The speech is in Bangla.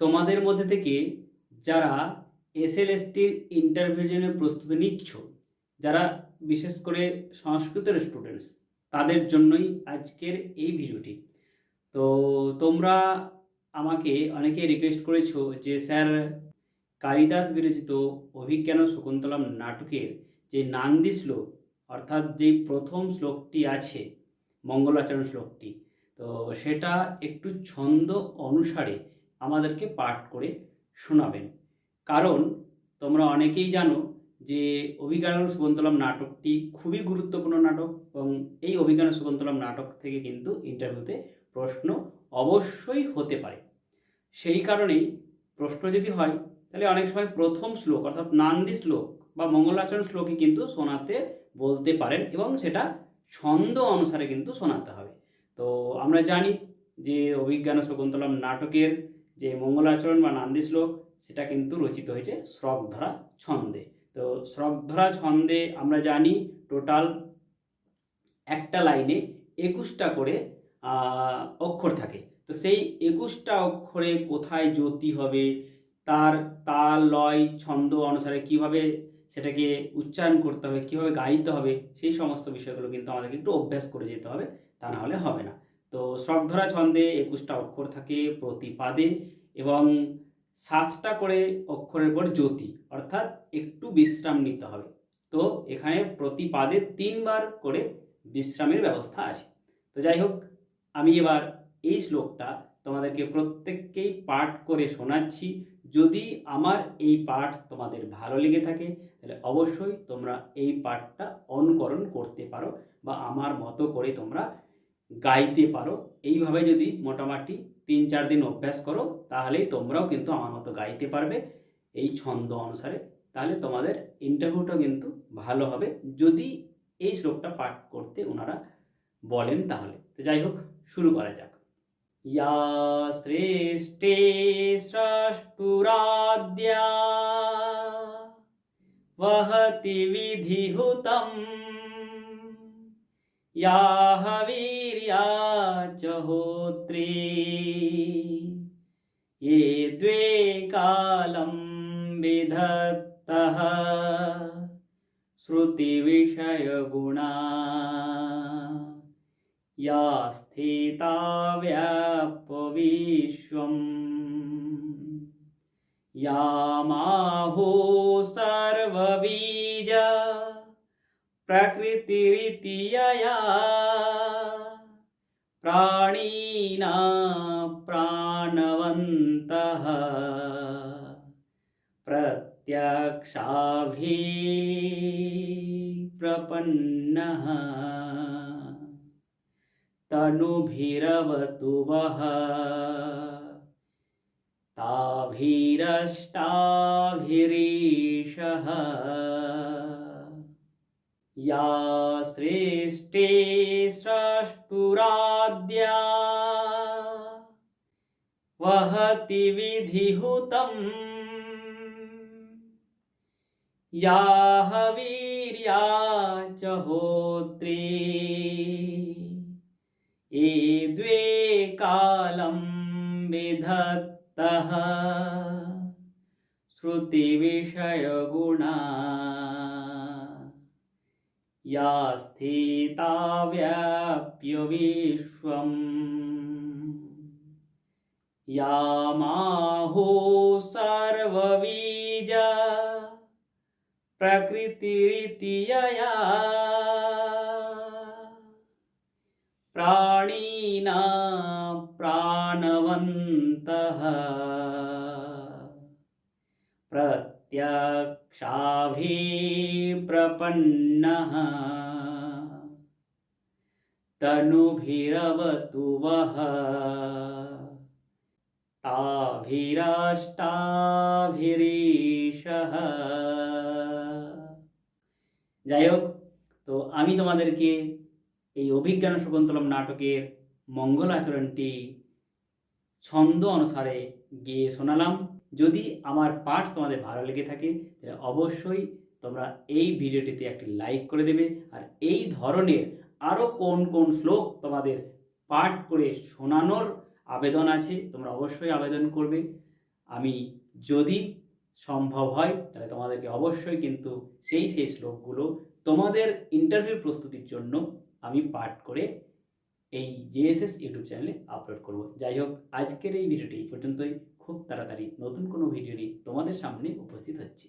তোমাদের মধ্যে থেকে যারা এসএলএসটির ইন্টারভিউর জন্য প্রস্তুতি নিচ্ছ, যারা বিশেষ করে সংস্কৃতের স্টুডেন্টস তাদের জন্যই আজকের এই ভিডিওটি। তো তোমরা আমাকে অনেকে রিকোয়েস্ট করেছ যে, স্যার, কালিদাস বিরচিত অভিজ্ঞান শকুন্তলম নাটকের যে নান্দি শ্লোক, অর্থাৎ যেই প্রথম শ্লোকটি আছে, মঙ্গলাচরণ শ্লোকটি, তো সেটা একটু ছন্দ অনুসারে আমাদেরকে পাঠ করে শোনাবেন। কারণ তোমরা অনেকেই জানো যে অভিজ্ঞান শকুন্তলম নাটকটি খুবই গুরুত্বপূর্ণ নাটক এবং এই অভিজ্ঞান শকুন্তলম নাটক থেকে কিন্তু ইন্টারভিউতে প্রশ্ন অবশ্যই হতে পারে। সেই কারণেই প্রশ্ন যদি হয়, তাহলে অনেক সময় প্রথম শ্লোক অর্থাৎ নান্দি শ্লোক বা মঙ্গলাচরণ শ্লোকই কিন্তু শোনাতে বলতে পারেন এবং সেটা ছন্দ অনুসারে কিন্তু শোনাতে হবে। তো আমরা জানি যে অভিজ্ঞান শকুন্তলম নাটকের যে মঙ্গলাচরণ বা নান্দি শ্লোক, সেটা কিন্তু রচিত হয়েছে শ্রগধরা ছন্দে। তো শ্রগধরা ছন্দে আমরা জানি টোটাল একটা লাইনে একুশটা করে অক্ষর থাকে। তো সেই একুশটা অক্ষরে কোথায় জ্যোতি হবে, তার তাল, লয়, ছন্দ অনুসারে কীভাবে সেটাকে উচ্চারণ করতে হবে, কীভাবে গাইতে হবে, সেই সমস্ত বিষয়গুলো কিন্তু আমাদেরকে একটু অভ্যাস করে যেতে হবে, তা না হলে হবে না। তো শ্রগধরা ছন্দে একুশটা অক্ষর থাকে প্রতি পাদে এবং সাতটা করে অক্ষরের পর জ্যোতি, অর্থাৎ একটু বিশ্রাম নিতে হবে। তো এখানে প্রতি পাদে তিনবার করে বিশ্রামের ব্যবস্থা আছে। তো যাই হোক, আমি এবার এই শ্লোকটা তোমাদেরকে প্রত্যেককেই পাঠ করে শোনাচ্ছি। যদি আমার এই পাঠ তোমাদের ভালো লেগে থাকে, তাহলে অবশ্যই তোমরা এই পাঠটা অনুকরণ করতে পারো বা আমার মতো করে তোমরা গাইতে পারো এইভাবে যদি মোটামুটি তিন চার দিন অভ্যাস করো তাহলেই তোমরাও কিন্তু আমার মতো গাইতে পারবে এই ছন্দ অনুসারে তাহলে তোমাদের ইন্টারভিউটাও কিন্তু ভালো হবে যদি এই শ্লোকটা পাঠ করতে ওনারা বলেন তাহলে তো যাই হোক শুরু করা যাক या श्रेष्ठे स्रष्टुराद्या वहति विधिहुतम् या हवीर्या च होत्रे ये द्वे कालं विधत्तः। श्रुतिविषयगुणा। या स्थिता व्यापविश्वम् या सर्वबीज प्रकृतिरितियया प्राणीना प्राणवन्तः प्रत्यक्षाभि प्रपन्नः तनुभिरवतु वः ताभिरष्टाभिरीशः या श्रेष्ठे स्रष्टुराद्या वहति विधिहुतम्। या हवीर्या च होत्री। ये द्वे कालं विधत्तः। श्रुतिविषयगुणा या स्थिता व्याप्य विश्वम् या माहो सर्वबीज प्रकृतिरिति यया प्राणिना प्राणवन्तः प्रत्यक्षाभिप्रपन्नः तनुभिरवतु वः তাভিরাষ্টাভিরীশः যাই হোক তো আমি তোমাদেরকে এই অভিজ্ঞান শকুন্তলম নাটকের মঙ্গল আচরণটি ছন্দ অনুসারে গিয়ে শোনালাম যদি আমার পার্ট তোমাদের ভালো লেগে থাকে, তাহলে অবশ্যই তোমরা এই ভিডিওটিতে একটি লাইক করে দেবে। আর এই ধরনের আরও কোন কোন শ্লোক তোমাদের পাঠ করে শোনানোর আবেদন আছে, তোমরা অবশ্যই আবেদন করবে। আমি যদি সম্ভব হয়, তাহলে তোমাদেরকে অবশ্যই কিন্তু সেই সেই শ্লোকগুলো তোমাদের ইন্টারভিউ প্রস্তুতির জন্য আমি পাঠ করে এই জেএসএস ইউটিউব চ্যানেলে আপলোড করব। যাই হোক, আজকের এই ভিডিওটি এই পর্যন্তই। খুব তাড়াতাড়ি নতুন কোনো ভিডিও নিয়ে তোমাদের সামনে উপস্থিত হচ্ছি।